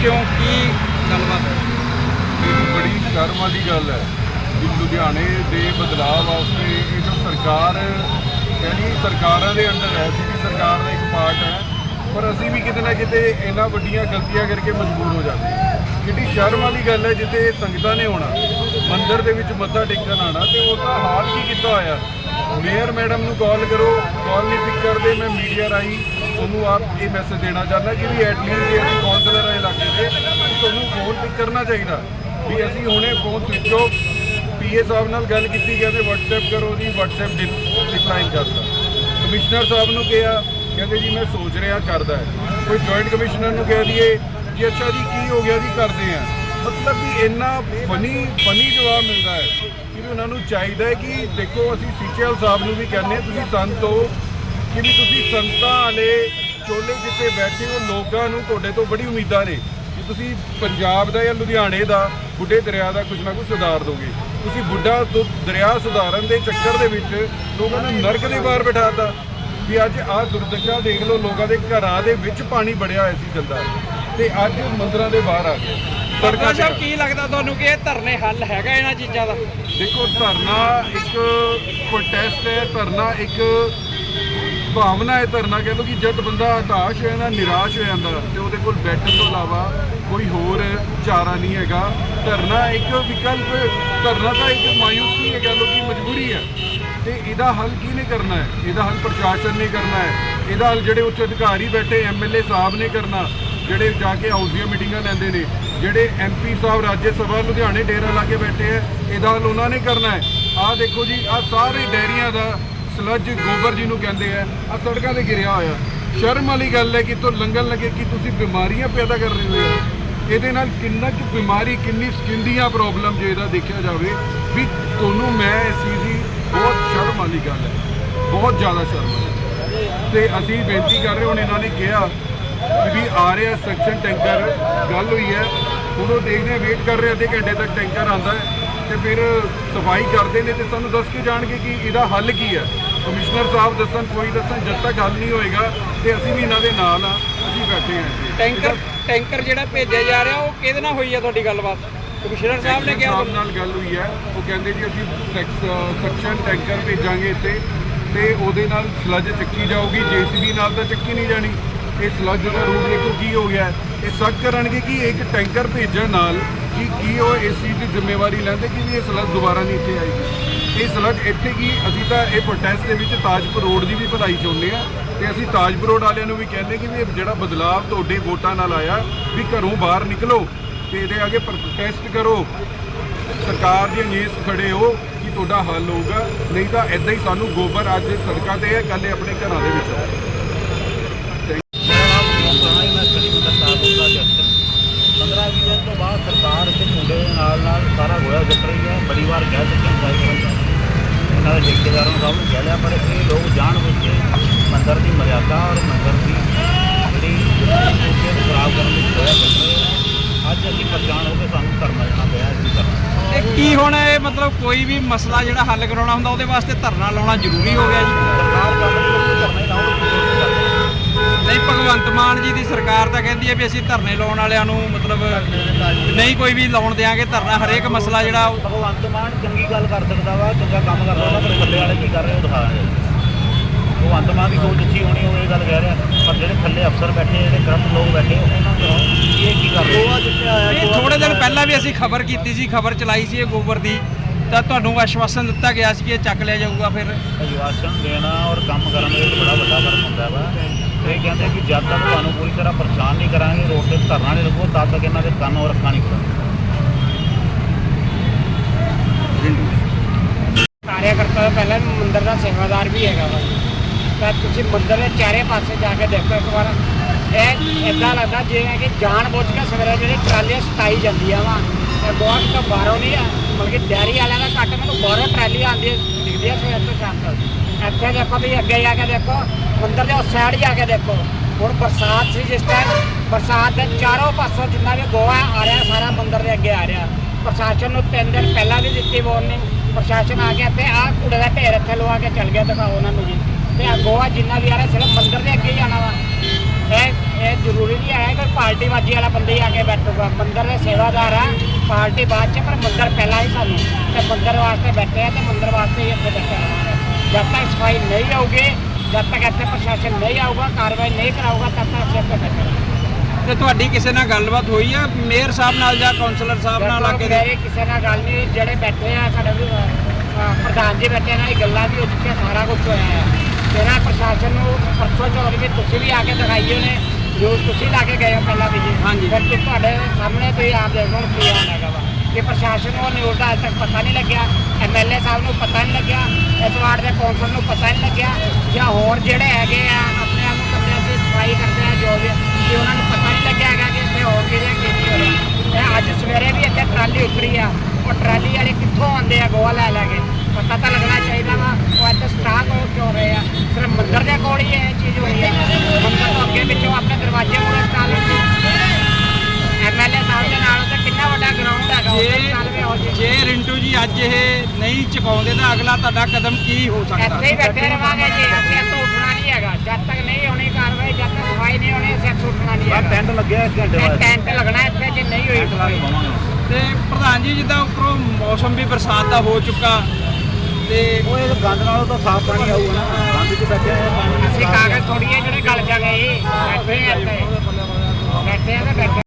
ਕਿਉਂ? ਕੀ ਗੱਲਬਾਤ ਹੈ? ਇਹ ਬੜੀ ਸ਼ਰਮ ਵਾਲੀ ਗੱਲ ਹੈ ਕਿ ਲੁਧਿਆਣੇ ਦੇ ਬਦਲਾਅ ਵਾਸਤੇ ਇਹ ਤਾਂ ਸਰਕਾਰ ਕਹਿੰਦੀ ਸਰਕਾਰਾਂ ਦੇ ਅੰਡਰ ਹੈ ਅਸੀਂ ਵੀ ਸਰਕਾਰ ਦਾ ਇੱਕ ਪਾਰਟ ਹੈ, ਪਰ ਅਸੀਂ ਵੀ ਕਿਤੇ ਨਾ ਕਿਤੇ ਇਹਨਾਂ ਵੱਡੀਆਂ ਗਲਤੀਆਂ ਕਰਕੇ ਮਜਬੂਰ ਹੋ ਜਾਂਦੇ ਹਾਂ। ਕਿੰਨੀ ਸ਼ਰਮ ਵਾਲੀ ਗੱਲ ਹੈ, ਜਿੱਥੇ ਸੰਗਤਾਂ ਨੇ ਆਉਣਾ, ਮੰਦਿਰ ਦੇ ਵਿੱਚ ਮੱਥਾ ਟੇਕਣ ਆਣਾ ਤੇ ਉਹਦਾ ਹਾਲ ਕੀ ਕੀਤਾ ਹੋਇਆ। ਮੇਅਰ ਮੈਡਮ ਨੂੰ ਕਾਲ ਕਰੋ ਕਾਲ ਨਹੀਂ ਪਿਕ ਕਰਦੇ, ਮੈਂ ਮੀਡੀਆ ਰਾਹੀਂ ਤੁਹਾਨੂੰ ਆਪ ਇਹ ਮੈਸੇਜ ਦੇਣਾ ਚਾਹੁੰਦਾ ਕਿ ਵੀ ਐਟਲੀਸਟ ਜੇ ਅਸੀਂ ਕਾਉਂਸਲਰ ਇਹ ਇਲਾਕੇ ਤੁਹਾਨੂੰ ਫੋਨ ਪਿਕ ਕਰਨਾ ਚਾਹੀਦਾ ਵੀ ਅਸੀਂ ਹੁਣੇ ਫੋਨ ਸਵਿਚ ਆਫ ਪੀਏ ਸਾਹਿਬ ਨਾਲ ਗੱਲ ਕੀਤੀ ਕਹਿੰਦੇ WhatsApp ਕਰੋ ਜੀ, WhatsApp ਡਿਕਲਾਈਨ ਕਰਦਾ ਕਮਿਸ਼ਨਰ ਸਾਹਿਬ ਨੂੰ ਕਿਹਾ, ਕਹਿੰਦੇ ਜੀ ਮੈਂ ਸੋਚ ਰਿਹਾ ਕਰਦਾ ਕੋਈ ਜੁਆਇੰਟ ਕਮਿਸ਼ਨਰ ਨੂੰ ਕਹਿ ਦਈਏ ਕਿ ਅੱਛਾ ਜੀ, ਕੀ ਹੋ ਗਿਆ ਜੀ, ਕਰਦੇ ਆ ਮਤਲਬ ਵੀ ਇੰਨਾ ਫਨੀ ਫਨੀ ਜਵਾਬ ਮਿਲਦਾ ਹੈ ਕਿ ਵੀ ਉਹਨਾਂ ਨੂੰ ਚਾਹੀਦਾ ਹੈ ਕਿ ਦੇਖੋ ਅਸੀਂ ਸੀਚੇਲ ਸਾਹਿਬ ਨੂੰ ਵੀ ਕਹਿੰਦੇ ਤੁਸੀਂ ਸੰਤ ਹੋ। ਕਿ ਵੀ ਤੁਸੀਂ ਸੰਤਾਂ ਵਾਲੇ, ਚੋਲੇ ਜਿੱਥੇ ਬੈਠੇ ਹੋ, ਲੋਕਾਂ ਨੂੰ ਤੁਹਾਡੇ ਤੋਂ ਬੜੀ ਉਮੀਦਾਂ ਨੇ। ਤੁਸੀਂ ਪੰਜਾਬ ਦਾ ਜਾਂ ਲੁਧਿਆਣੇ ਦਾ ਬੁੱਢੇ ਦਰਿਆ ਦਾ ਕੁਝ ਨਾ ਕੁਝ ਸੁਧਾਰ ਦੋਗੇ। ਤੁਸੀਂ ਬੁੱਢਾ ਦਰਿਆ ਸੁਧਾਰਨ ਦੇ ਚੱਕਰ ਦੇ ਵਿੱਚ ਲੋਕਾਂ ਨੂੰ ਨਰਕ ਦੇ ਬਾਹਰ ਬਿਠਾਤਾ। ਵੀ ਅੱਜ ਆਹ ਦੁਰਦਸ਼ਾ ਦੇਖ ਲਓ ਲੋਕਾਂ ਦੇ ਘਰਾਂ ਦੇ ਵਿੱਚ ਪਾਣੀ ਵੜਿਆ ਹੋਇਆ ਸੀ ਗੰਦਾ। ਤੇ ਅੱਜ ਮੰਦਰਾਂ ਦੇ ਬਾਹਰ ਆ ਗਿਆ ਸਰਕਾਰ ਸਾਹਿਬ ਕੀ ਲੱਗਦਾ ਤੁਹਾਨੂੰ ਕਿ ਇਹ ਧਰਨੇ ਹੱਲ ਹੈਗਾ ਇਹਨਾਂ ਚੀਜ਼ਾਂ ਦਾ? ਦੇਖੋ ਧਰਨਾ ਇੱਕ ਪ੍ਰੋਟੈਸਟ ਹੈ ਧਰਨਾ ਇੱਕ ਭਾਵਨਾ ਹੈ ਧਰਨਾ ਕਹਿ ਲਓ ਕਿ ਜਦ ਬੰਦਾ ਹਤਾਸ਼ ਹੋ ਜਾਂਦਾ ਨਿਰਾਸ਼ ਹੋ ਜਾਂਦਾ ਤੇ ਉਹਦੇ ਕੋਲ ਬੈਠਣ ਤੋਂ ਇਲਾਵਾ ਕੋਈ ਹੋਰ ਚਾਰਾ ਨਹੀਂ ਹੈਗਾ। ਧਰਨਾ ਇੱਕ ਵਿਕਲਪ, ਧਰਨਾ ਤਾਂ ਇੱਕ ਮਾਯੂਸੀ ਹੈ ਕਹਿ ਲਓ ਕਿ ਮਜਬੂਰੀ ਹੈ। ਤੇ ਇਹਦਾ ਹੱਲ ਕਿਹਨੇ ਕਰਨਾ ਹੈ? ਇਹਦਾ ਹੱਲ ਪ੍ਰਸ਼ਾਸਨ ਨੇ ਕਰਨਾ ਹੈ। ਇਹਦਾ ਹੱਲ ਜਿਹੜੇ ਉੱਚ ਅਧਿਕਾਰੀ ਬੈਠੇ ਐਮਐਲਏ ਸਾਹਿਬ ਨੇ ਕਰਨਾ, ਜਿਹੜੇ ਜਾ ਕੇ ਹਾਊਸ ਦੀਆਂ ਮੀਟਿੰਗਾਂ ਲੈਂਦੇ ਨੇ, ਜਿਹੜੇ ਐਮਪੀ ਸਾਹਿਬ ਰਾਜ ਸਭਾ ਲੁਧਿਆਣੇ ਡੇਰਾ ਲਾ ਕੇ ਬੈਠੇ ਹੈ, ਇਹਦਾ ਹੱਲ ਉਹਨਾਂ ਨੇ ਕਰਨਾ ਹੈ। ਆਹ ਦੇਖੋ ਜੀ, ਆਹ ਸਾਰੇ ਡੈਰੀਆਂ ਦਾ ਸਲੱਜ ਗੋਬਰ ਜੀ ਨੂੰ ਕਹਿੰਦੇ ਆ ਆਹ ਸੜਕਾਂ ਤੇ ਗਿਰਿਆ ਹੋਇਆ। ਸ਼ਰਮ ਵਾਲੀ ਗੱਲ ਹੈ ਕਿ ਤੋਂ ਲੰਘਣ ਲੱਗੇ ਕਿ ਤੁਸੀਂ ਬਿਮਾਰੀਆਂ ਪੈਦਾ ਕਰ ਰਹੇ ਹੋ। ਇਹਦੇ ਨਾਲ ਕਿੰਨਾ ਕੁ ਬਿਮਾਰੀ ਕਿੰਨੀ ਸਕਿਨ ਦੀਆਂ ਪ੍ਰੋਬਲਮ ਜੇ ਇਹਦਾ ਦੇਖਿਆ ਜਾਵੇ ਵੀ ਤੁਹਾਨੂੰ ਮੈਂ ਇਸ ਚੀਜ਼ ਦੀ ਬਹੁਤ ਸ਼ਰਮ ਵਾਲੀ ਗੱਲ ਹੈ। ਬਹੁਤ ਜ਼ਿਆਦਾ ਸ਼ਰਮ ਵਾਲੀ। ਤੇ ਅਸੀਂ ਬੇਨਤੀ ਕਰ ਰਹੇ ਹੁਣ ਇਹਨਾਂ ਨੇ ਕਿਹਾ ਕਿ ਵੀ ਆ ਰਿਹਾ ਸੈਕਸ਼ਨ ਟੈਂਕਰ ਗੱਲ ਹੋਈ ਹੈ। ਹੁਣ ਉਹ ਦੇਖਦੇ ਵੇਟ ਕਰ ਰਹੇ ਅੱਧੇ ਘੰਟੇ ਤੱਕ ਟੈਂਕਰ ਆਂਦਾ ਹੈ ਤੇ ਫਿਰ ਸਫ਼ਾਈ ਕਰਦੇ ਨੇ ਤੇ ਸਾਨੂੰ ਦੱਸ ਕੇ ਜਾਣਗੇ ਕਿ ਇਹਦਾ ਹੱਲ ਕੀ ਹੈ। ਕਮਿਸ਼ਨਰ ਸਾਹਿਬ ਦੱਸਣ ਕੋਈ ਦੱਸਣ ਜਦ ਤੱਕ ਹੱਲ ਨਹੀਂ ਹੋਏਗਾ ਤੇ ਅਸੀਂ ਵੀ ਇਹਨਾਂ ਦੇ ਨਾਲ ਆ ਅਸੀਂ ਬੈਠੇ ਹਾਂ। ਟੈਂਕਰ ਟੈਂਕਰ ਜਿਹੜਾ ਭੇਜਿਆ ਜਾ ਰਿਹਾ, ਉਹ ਕਿਹਦੇ ਨਾਲ ਹੋਈ ਹੈ ਤੁਹਾਡੀ ਗੱਲਬਾਤ? ਕਮਿਸ਼ਨਰ ਸਾਹਿਬ ਨੇ ਕਿਹਾ ਸਾਹਿਬ ਨਾਲ ਗੱਲ ਹੋਈ ਹੈ। ਉਹ ਕਹਿੰਦੇ ਜੀ, ਅਸੀਂ ਸੈਕਸ਼ਨ ਟੈਂਕਰ ਭੇਜਾਂਗੇ ਇੱਥੇ ਤੇ ਉਹਦੇ ਨਾਲ ਸਲੱਜ ਚੱਕੀ ਜਾਊਗੀ, ਜੀਸੀਬੀ ਨਾਲ ਤਾਂ ਚੱਕੀ ਨਹੀਂ ਜਾਣੀ। ਇਹ ਸਲੱਜ ਦਾ ਰੂਟ ਦੇਖੋ ਕੀ ਹੋ ਗਿਆ। ਇਹ ਸੱਚ ਕਰਨਗੇ ਕਿ ਇੱਕ ਟੈਂਕਰ ਭੇਜਣ ਨਾਲ ਕਿ ਕੀ ਉਹ ਇਸ ਚੀਜ਼ ਦੀ ਜ਼ਿੰਮੇਵਾਰੀ ਲੈਂਦੇ ਕਿ ਵੀ ਇਹ ਸਲੱਜ ਦੁਬਾਰਾ ਨਹੀਂ ਇੱਥੇ ਆਏਗੀ। ਇਹ ਸਲੱਜ ਇੱਥੇ ਕੀ ਅਸੀਂ ਤਾਂ ਇਹ ਪ੍ਰੋਟੈਸਟ ਦੇ ਵਿੱਚ ਤਾਜਪੁਰ ਰੋਡ ਦੀ ਵੀ ਭਲਾਈ ਚਾਹੁੰਦੇ ਆ ਤੇ ਅਸੀਂ ਤਾਜਪੁਰ ਰੋਡ ਵਾਲਿਆਂ ਨੂੰ ਵੀ ਕਹਿੰਦੇ ਕਿ ਵੀ ਇਹ ਜਿਹੜਾ ਬਦਲਾਅ ਤੁਹਾਡੇ ਵੋਟਾਂ ਨਾਲ ਆਇਆ, ਵੀ ਘਰੋਂ ਬਾਹਰ ਨਿਕਲੋ ਤੇ ਇਹਦੇ ਅੱਗੇ ਪ੍ਰੋਟੈਸਟ ਕਰੋ। ਸਰਕਾਰ ਦੀ ਅਗੇਂਸਟ ਖੜੇ ਹੋ ਕਿ ਤੁਹਾਡਾ ਹੱਲ ਹੋਊਗਾ, ਨਹੀਂ ਤਾਂ ਇਦਾਂ ਹੀ ਸਾਨੂੰ ਗੋਬਰ ਅੱਜ ਸੜਕਾਂ ਤੇ ਹੈ, ਕੱਲ੍ਹ ਆਪਣੇ ਘਰਾਂ ਦੇ ਵਿੱਚ। ਪੰਦਰਾਂ ਵੀਹ ਦਿਨ ਤੋਂ ਬਾਅਦ ਸਰਕਾਰ ਤੇ ਮੁੰਡੇ ਦੇ ਨਾਲ ਨਾਲ ਸਾਰਾ ਗੋਇਆ ਜੱਟ ਰਹੀ ਹੈ ਬੜੀ ਵਾਰ ਕਹਿ ਚੁੱਕੇ ਹਾਂ ਇਹਨਾਂ ਦੇ ਠੇਕੇਦਾਰਾਂ ਨੂੰ ਸਭ ਨੂੰ ਕਹਿ ਲਿਆ ਪਰ ਇਹ ਲੋਕ ਜਾਣ ਬੁੱਝ ਕੇ ਮੰਦਰ ਦੀ ਮਰਿਆਦਾ ਔਰ ਮੰਦਰ ਦੀ ਜਿਹੜੀ ਜਿਹੜੀ ਨੂੰ ਖਰਾਬ ਕਰਨ ਦੀ ਕੋਸ਼ਿਸ਼ ਕਰ ਰਹੇ ਆ। ਅੱਜ ਅਸੀਂ ਪਰੇਸ਼ਾਨ ਹੋ ਕੇ ਸਾਨੂੰ ਧਰਨਾ ਜਾਣਾ ਪਿਆ ਇਸ ਤਰ੍ਹਾਂ ਇਹ ਕੀ ਹੁਣ ਇਹ ਮਤਲਬ ਕੋਈ ਵੀ ਮਸਲਾ ਜਿਹੜਾ ਹੱਲ ਕਰਾਉਣਾ ਹੁੰਦਾ ਉਹਦੇ ਵਾਸਤੇ ਧਰਨਾ ਲਾਉਣਾ ਜ਼ਰੂਰੀ ਹੋ ਗਿਆ ਜੀ ਸਰਕਾਰ ਕਰ ਰਹੀ ਹੈ ਧਰਨਾ ਹੀ ਲਾਉਣ ਨਹੀਂ ਭਗਵੰਤ ਮਾਨ ਜੀ ਦੀ ਸਰਕਾਰ ਤਾਂ ਕਹਿੰਦੀ ਹੈ ਵੀ ਅਸੀਂ ਧਰਨੇ ਲਾਉਣ ਵਾਲਿਆਂ ਨੂੰ ਮਤਲਬ ਨਹੀਂ ਕੋਈ ਵੀ ਲਾਉਣ ਦਿਆਂਗੇ ਧਰਨਾ ਹਰੇਕ ਮਸਲਾ ਜਿਹੜਾ ਉਹ- ਭਗਵੰਤ ਮਾਨ ਚੰਗੀ ਗੱਲ ਕਰ ਸਕਦਾ ਵਾ ਚੰਗਾ ਕੰਮ ਕਰ ਸਕਦਾ ਪਰ ਥੱਲੇ ਵਾਲੇ ਕੀ ਕਰ ਰਹੇ ਉਹ ਦਿਖਾਇਆ ਭਗਵੰਤ ਮਾਨ ਦੀ ਸੋਚ ਅੱਛੀ ਹੋਣੀ ਉਹ ਇਹ ਗੱਲ ਕਹਿ ਰਿਹਾ। ਪਰ ਜਿਹੜੇ ਥੱਲੇ ਅਫਸਰ ਬੈਠੇ ਜਿਹੜੇ ਕਰਪਟ ਲੋਕ ਬੈਠੇ ਉਹਨਾਂ ਨੂੰ ਇਹ ਕੀ ਕਰ ਰਹੇ ਗੋਆ ਜਿੱਥੇ ਆਇਆ ਥੋੜੇ ਦਿਨ ਪਹਿਲਾਂ ਵੀ ਅਸੀਂ ਖਬਰ ਕੀਤੀ ਸੀ ਖਬਰ ਚਲਾਈ ਸੀ ਇਹ ਗੋਬਰ ਦੀ। ਤਾਂ ਤੁਹਾਨੂੰ ਆਸ਼ਵਾਸਨ ਦਿੱਤਾ ਗਿਆ ਸੀ ਕਿ ਇਹ ਚੱਕ ਲਿਆ ਜਾਊਗਾ ਫਿਰ। ਅਜਵਾਸਨ ਦੇਣਾ ਔਰ ਕੰਮ ਕਰਨ ਦੇ ਵਿੱਚ ਬੜਾ ਵੱਡਾ ਫ਼ਰਕ ਹੁੰਦਾ ਵਾ। ਇਹ ਕਹਿੰਦੇ ਕਿ ਜਦ ਤੱਕ ਤੁਹਾਨੂੰ ਪੂਰੀ ਤਰ੍ਹਾਂ ਪਰੇਸ਼ਾਨ ਨਹੀਂ ਕਰਾਂਗੇ, ਰੋਡ ਤੇ ਧਰਨਾ ਨਹੀਂ ਲੱਗੋ, ਤਦ ਤੱਕ ਇਹਨਾਂ ਦੇ ਕੰਨ ਔਰ ਅੱਖਾਂ ਨਹੀਂ ਖੁੱਲ੍ਹਣਗੇ। ਕਾਰਿਆਕਰਤਾ ਪਹਿਲਾਂ ਵੀ ਦਾ ਸੇਵਾਦਾਰ ਵੀ ਹੈਗਾ ਵਾ। ਤਾਂ ਤੁਸੀਂ ਮੰਦਿਰ ਦੇ ਚਾਰੇ ਪਾਸੇ ਜਾ ਕੇ ਦੇਖੋ ਇੱਕ ਵਾਰ। ਇਹ ਇਦਾਂ ਲੱਗਦਾ ਜਿਵੇਂ ਕਿ ਜਾਣ ਬੁੱਝ ਕੇ ਸਵੇਰੇ ਜਿਹੜੀ ਟਰਾਲੀਆਂ ਸਟਾਈ ਜਾਂਦੀਆਂ ਵਾ। ਇਹ ਬਹੁਤ ਤਾਂ ਬਾਹਰੋਂ ਨਹੀਂ ਆ ਬਲਕਿ ਡੈਰੀ ਵਾਲਿਆਂ ਦਾ ਘੱਟ, ਮੈਨੂੰ ਬਾਹਰੋਂ ਟਰਾਲੀ ਆਉਂਦੀ ਦਿਖਦੀ ਆ ਸਵੇਰ ਤੋਂ ਸ਼ਾਮ ਤੱਕ। ਇੱਥੇ ਦੇਖੋ ਵੀ ਅੱਗੇ ਜਾ ਕੇ ਦੇਖੋ, ਮੰਦਰ ਦੇ ਉਸ ਸਾਈਡ ਜਾ ਕੇ ਦੇਖੋ। ਹੁਣ ਬਰਸਾਤ ਸੀ ਜਿਸ ਟਾਈਮ ਬਰਸਾਤ ਦੇ ਚਾਰੋਂ ਪਾਸੋਂ ਜਿੰਨਾ ਵੀ ਗੋਆ ਆ ਰਿਹਾ, ਸਾਰਾ ਮੰਦਰ ਦੇ ਅੱਗੇ ਆ ਰਿਹਾ। ਪ੍ਰਸ਼ਾਸਨ ਨੂੰ ਤਿੰਨ ਦਿਨ ਪਹਿਲਾਂ ਵੀ ਦਿੱਤੀ ਨੇ ਪ੍ਰਸ਼ਾਸਨ ਆ ਗਿਆ ਤੇ ਆਹ ਕੂੜੇ ਦਾ ਢੇਰ ਇੱਥੇ ਲਵਾ ਕੇ ਚੱਲ ਗਿਆ, ਦਿਖਾਓ ਉਹਨਾਂ ਨੂੰ ਜੀ। ਤੇ ਆ ਗੋਆ ਜਿੰਨਾ ਵੀ ਆ ਰਿਹਾ, ਸਿਰਫ ਮੰਦਰ ਦੇ ਅੱਗੇ ਹੀ ਆਣਾ ਵਾ। ਇਹ ਇਹ ਜ਼ਰੂਰੀ ਨਹੀਂ ਹੈ ਕਿ ਪਾਰਟੀ ਬਾਜੀ ਵਾਲਾ ਬੰਦਾ ਹੀ ਆ ਕੇ ਬੈਠੂਗਾ। ਮੰਦਰ ਦੇ ਸੇਵਾਦਾਰ ਆ, ਪਾਰਟੀ ਬਾਅਦ ਚ, ਪਰ ਮੰਦਰ ਪਹਿਲਾਂ ਹੀ ਸਾਨੂੰ। ਤੇ ਮੰਦਰ ਵਾਸਤੇ ਬੈਠੇ ਆ ਤੇ ਮੰਦਰ ਵਾਸਤੇ ਹੀ ਇੱਥੇ ਬੈਠੇ ਰਹਾਂਗੇ ਜਦ ਤੱਕ ਸਫ਼ਾਈ ਨਹੀਂ ਆਊਗੀ ਜਦ ਤੱਕ ਇੱਥੇ ਪ੍ਰਸ਼ਾਸਨ ਨਹੀਂ ਆਊਗਾ ਕਾਰਵਾਈ ਨਹੀਂ ਕਰਾਊਗਾ ਤਦ ਤੱਕ ਅਸੀਂ ਇੱਥੇ ਬੈਠੇ ਰਹਾਂਗੇ ਤੇ ਤੁਹਾਡੀ ਕਿਸੇ ਨਾਲ ਗੱਲਬਾਤ ਹੋਈ ਆ? ਮੇਅਰ ਸਾਹਿਬ ਨਾਲ ਜਾਂ ਕਾਉਂਸਲਰ ਸਾਹਿਬ ਨਾਲ ਆ ਕੇ ਮੇਰੇ ਕਿਸੇ ਨਾਲ ਗੱਲ ਨਹੀਂ ਜਿਹੜੇ ਬੈਠੇ ਆ ਸਾਡੇ ਪ੍ਰਧਾਨ ਜੀ ਬੈਠੇ ਨਾਲ ਗੱਲਾਂ ਵੀ ਹੋ ਚੁੱਕੀਆਂ ਸਾਰਾ ਕੁਝ ਹੋਇਆ ਹੈ ਤੇਰਾ ਪ੍ਰਸ਼ਾਸਨ ਨੂੰ ਪਰਸੋਂ ਚੌਥ ਵੀ ਤੁਸੀਂ ਵੀ ਆ ਕੇ ਦਿਖਾਈਏ ਨੇ ਜੋ ਤੁਸੀਂ ਲਾ ਕੇ ਗਏ ਹੋ ਪਹਿਲਾਂ ਵੀ ਜੀ। ਹਾਂਜੀ। ਫਿਰ ਤੁਹਾਡੇ ਸਾਹਮਣੇ ਤੁਸੀਂ ਆਪ ਦੇਖੋ ਕੀ ਹਾਲ ਹੈਗਾ ਕਿ ਪ੍ਰਸ਼ਾਸਨ ਨੂੰ ਨਿਊਜ਼ ਦਾ ਅਜੇ ਤੱਕ ਪਤਾ ਨਹੀਂ ਲੱਗਿਆ ਐਮਐਲਏ ਸਾਹਿਬ ਨੂੰ ਪਤਾ ਨਹੀਂ ਲੱਗਿਆ, ਇਸ ਵਾਰਡ ਦੇ ਕੌਂਸਲ ਨੂੰ ਪਤਾ ਨਹੀਂ ਲੱਗਿਆ, ਜਾਂ ਹੋਰ ਜਿਹੜੇ ਹੈਗੇ ਆ, ਆਪਣੇ ਆਪ ਨੂੰ ਕਰਦੇ ਅਸੀਂ ਸਫ਼ਾਈ ਕਰਦੇ ਆ, ਜੋ ਵੀ ਕਿ ਉਹਨਾਂ ਨੂੰ ਪਤਾ ਨਹੀਂ ਲੱਗਿਆ ਹੈਗਾ ਕਿ ਇੱਥੇ ਹੋਰ ਕੀ ਕੀ ਹੋ ਰਿਹਾ ਇਹ ਅੱਜ ਸਵੇਰੇ ਵੀ ਇੱਥੇ ਟਰਾਲੀ ਉਤਰੀ ਆ, ਉਹ ਟਰਾਲੀ ਵਾਲੇ ਕਿੱਥੋਂ ਆਉਂਦੇ ਆ ਗੋਆ ਲੈ ਲੈ ਕੇ? ਪਤਾ ਤਾਂ ਲੱਗਣਾ ਚਾਹੀਦਾ ਵਾ, ਉਹ ਇੱਥੇ ਸਟਾਕ ਹੋ ਕਿਉਂ ਰਹੇ ਆ। ਸਿਰਫ ਮੰਦਰ ਦੇ ਕੋਲ ਹੀ ਇਹ ਚੀਜ਼ ਹੋਈ ਹੈ ਮੰਦਰ ਤੋਂ ਅੱਗੇ ਵਿੱਚੋਂ ਆਪਣੇ ਦਰਵਾਜ਼ੇ ਮੂਹਰੇ ਸਟਾਲ ਐਮਐਲਏ ਸਾਹਿਬ ਦੇ ਨਾਲ ਤੇ ਵੱਡਾ ਗਰਾਊਂਡ ਹੈਗਾ ਜੇ ਰਿੰਟੂ ਜੀ ਅੱਜ ਇਹ ਨਹੀਂ ਚੁਕਾਉਂਦੇ ਤਾਂ ਅਗਲਾ ਤੁਹਾਡਾ ਕਦਮ ਕੀ ਹੋ ਸਕਦਾ? ਇੱਥੇ ਹੀ ਬੈਠੇ ਰਵਾਂਗੇ ਜੀ ਅਸੀਂ ਇੱਥੋਂ ਉੱਠਣਾ ਨਹੀਂ ਹੈਗਾ। ਜਦ ਤੱਕ ਨਹੀਂ ਹੋਣੀ ਕਾਰਵਾਈ ਜਦ ਤੱਕ ਸਫ਼ਾਈ ਨਹੀਂ ਹੋਣੀ ਅਸੀਂ ਇੱਥੋਂ ਉੱਠਣਾ ਨਹੀਂ ਹੈਗਾ। ਟੈਂਟ ਲੱਗਿਆ ਇੱਕ ਘੰਟੇ ਬਾਅਦ। ਟੈਂਟ ਲੱਗਣਾ ਇੱਥੇ ਜੇ ਨਹੀਂ ਹੋਈ ਸਫ਼ਾਈ ਤੇ ਪ੍ਰਧਾਨ ਜੀ ਜਿੱਦਾਂ ਉੱਪਰੋਂ ਮੌਸਮ ਵੀ ਬਰਸਾਤ ਦਾ ਹੋ ਚੁੱਕਾ ਤੇ ਉਹ ਇਹ ਗੰਦ ਨਾਲੋਂ ਤਾਂ ਸਾਫ਼ ਪਾਣੀ ਆਊਗਾ ਨਾ। ਗੰਦ 'ਚ ਬੈਠੇ ਆ ਪਾਣੀ ਅਸੀਂ ਕਾਗਜ਼ ਥੋੜੀ ਜਿਹੜੇ ਗਲ ਜਾਗੇ ਬੈਠੇ ਆ ਇੱਥੇ। ਬੈਠੇ ਆ ਤੇ